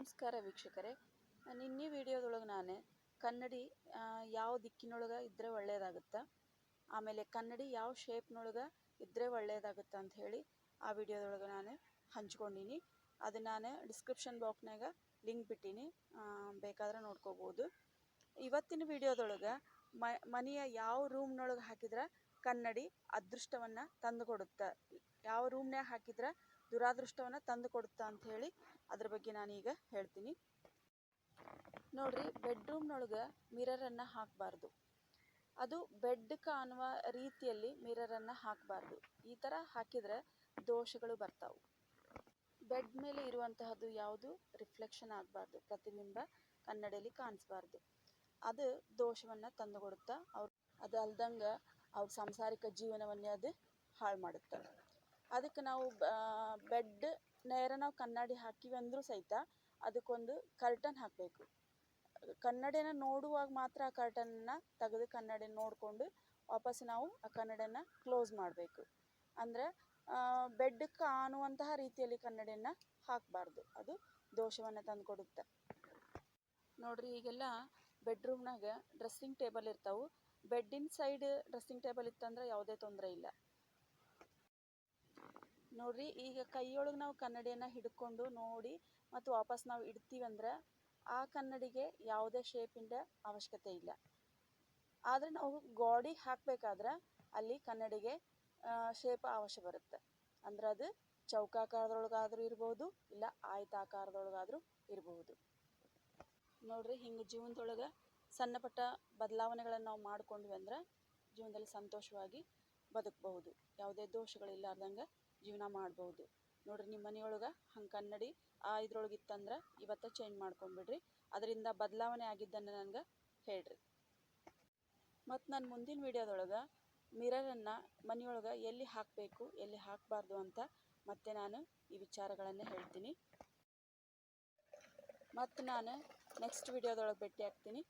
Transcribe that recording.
ನಮಸ್ಕಾರ ವೀಕ್ಷಕರೇ. ನಿನ್ನೆ ವಿಡಿಯೋದೊಳಗೆ ನಾನು ಕನ್ನಡಿ ಯಾವ ದಿಕ್ಕಿನೊಳಗೆ ಇದ್ದರೆ ಒಳ್ಳೆಯದಾಗುತ್ತೆ ಆಮೇಲೆ ಕನ್ನಡಿ ಯಾವ ಶೇಪ್ನೊಳಗೆ ಇದ್ದರೆ ಒಳ್ಳೆಯದಾಗುತ್ತೆ ಅಂತ ಹೇಳಿ ಆ ವಿಡಿಯೋದೊಳಗೆ ನಾನು ಹಂಚ್ಕೊಂಡೀನಿ. ಅದು ನಾನು ಡಿಸ್ಕ್ರಿಪ್ಷನ್ ಬಾಕ್ಸ್ನಾಗ ಲಿಂಕ್ ಬಿಟ್ಟೀನಿ. ಬೇಕಾದ್ರೆ ನೋಡ್ಕೋಬೋದು. ಇವತ್ತಿನ ವಿಡಿಯೋದೊಳಗೆ ಮನೆಯ ಯಾವ ರೂಮ್ನೊಳಗೆ ಹಾಕಿದ್ರೆ ಕನ್ನಡಿ ಅದೃಷ್ಟವನ್ನು ತಂದು ಕೊಡುತ್ತೆ. ಯಾವ ರೂಮ್ನ್ಯಾಗ ಹಾಕಿದ್ರೆ ದುರಾದೃಷ್ಟವನ್ನು ತಂದು ಕೊಡುತ್ತಾ ಅಂತ ಹೇಳಿ ಅದ್ರ ಬಗ್ಗೆ ನಾನೀಗ ಹೇಳ್ತೀನಿ. ನೋಡ್ರಿ ಬೆಡ್ರೂಮ್ನೊಳಗೆ ಮಿರರನ್ನು ಹಾಕಬಾರ್ದು. ಅದು ಬೆಡ್ ಕಾಣುವ ರೀತಿಯಲ್ಲಿ ಮಿರರನ್ನು ಹಾಕಬಾರ್ದು. ಈ ಥರ ಹಾಕಿದರೆ ದೋಷಗಳು ಬರ್ತಾವೆ. ಬೆಡ್ ಮೇಲೆ ಇರುವಂತಹದ್ದು ಯಾವುದು? ರಿಫ್ಲೆಕ್ಷನ್ ಆಗಬಾರ್ದು. ಪ್ರತಿಬಿಂಬ ಕನ್ನಡಿಯಲ್ಲಿ ಕಾಣಿಸ್ಬಾರ್ದು. ಅದು ದೋಷವನ್ನು ತಂದುಕೊಡುತ್ತಾ ಅವ್ರು ಅದು ಅಲ್ದಂಗೆ ಅವ್ರ ಸಾಂಸಾರಿಕ ಜೀವನವನ್ನೇ ಅದು ಹಾಳು ಮಾಡುತ್ತೆ. ಅದಕ್ಕೆ ನಾವು ಬೆಡ್ ನೇರ ನಾವು ಕನ್ನಡಿ ಹಾಕಿವಿ ಅಂದರೂ ಸಹಿತ ಅದಕ್ಕೊಂದು ಕರ್ಟನ್ ಹಾಕಬೇಕು. ಕನ್ನಡಿನ ನೋಡುವಾಗ ಮಾತ್ರ ಆ ಕರ್ಟನ್ನ ತೆಗೆದು ಕನ್ನಡಿ ನೋಡಿಕೊಂಡು ವಾಪಸ್ ನಾವು ಆ ಕನ್ನಡಿನ ಕ್ಲೋಸ್ ಮಾಡಬೇಕು. ಅಂದರೆ ಬೆಡ್ ಕಾಣುವಂತಹ ರೀತಿಯಲ್ಲಿ ಕನ್ನಡಿಯನ್ನು ಹಾಕಬಾರ್ದು. ಅದು ದೋಷವನ್ನು ತಂದುಕೊಡುತ್ತೆ. ನೋಡ್ರಿ, ಈಗೆಲ್ಲ ಬೆಡ್ರೂಮ್ನಾಗ ಡ್ರೆಸ್ಸಿಂಗ್ ಟೇಬಲ್ ಇರ್ತಾವೆ. ಬೆಡ್ಡಿನ ಸೈಡ್ ಡ್ರೆಸ್ಸಿಂಗ್ ಟೇಬಲ್ ಇತ್ತಂದ್ರೆ ಯಾವುದೇ ತೊಂದರೆ ಇಲ್ಲ. ನೋಡ್ರಿ, ಈಗ ಕೈಯೊಳಗೆ ನಾವು ಕನ್ನಡಿಯನ್ನು ಹಿಡ್ಕೊಂಡು ನೋಡಿ ಮತ್ತು ವಾಪಸ್ ನಾವು ಇಡ್ತೀವಂದ್ರೆ ಆ ಕನ್ನಡಿಗೆ ಯಾವುದೇ ಶೇಪಿಂದ ಅವಶ್ಯಕತೆ ಇಲ್ಲ. ಆದರೆ ನಾವು ಗೋಡಿಗೆ ಹಾಕಬೇಕಾದ್ರೆ ಅಲ್ಲಿ ಕನ್ನಡಿಗೆ ಶೇಪ್ ಅವಶ್ಯ ಬರುತ್ತೆ. ಅಂದ್ರೆ ಅದು ಚೌಕಾಕಾರದೊಳಗಾದರೂ ಇರ್ಬೋದು, ಇಲ್ಲ ಆಯತಾಕಾರದೊಳಗಾದರೂ ಇರಬಹುದು ನೋಡ್ರಿ, ಹಿಂಗೆ ಜೀವನದೊಳಗೆ ಸಣ್ಣ ಪಟ್ಟ ಬದಲಾವಣೆಗಳನ್ನು ನಾವು ಮಾಡ್ಕೊಂಡ್ವಿ ಅಂದ್ರೆ ಜೀವನದಲ್ಲಿ ಸಂತೋಷವಾಗಿ ಬದುಕಬಹುದು. ಯಾವುದೇ ದೋಷಗಳಿಲ್ಲಾರ್ದಂಗೆ ಜೀವನ ಮಾಡ್ಬೋದು ನೋಡ್ರಿ ನಿಮ್ಮ ಮನೆಯೊಳಗೆ ಹಂಗೆ ಕನ್ನಡಿ ಆ ಇದ್ರೊಳಗೆ ಇತ್ತಂದ್ರೆ ಇವತ್ತು ಚೇಂಜ್ ಮಾಡ್ಕೊಂಬಿಡ್ರಿ. ಅದರಿಂದ ಬದಲಾವಣೆ ಆಗಿದ್ದನ್ನು ನನಗೆ ಹೇಳ್ರಿ. ಮತ್ತು ನಾನು ಮುಂದಿನ ವಿಡಿಯೋದೊಳಗೆ ಮಿರರನ್ನು ಮನೆಯೊಳಗೆ ಎಲ್ಲಿ ಹಾಕಬೇಕು, ಎಲ್ಲಿ ಹಾಕಬಾರ್ದು ಅಂತ ಮತ್ತೆ ನಾನು ಈ ವಿಚಾರಗಳನ್ನು ಹೇಳ್ತೀನಿ. ಮತ್ತು ನಾನು ನೆಕ್ಸ್ಟ್ ವಿಡಿಯೋದೊಳಗೆ ಭೇಟಿ ಆಗ್ತೀನಿ.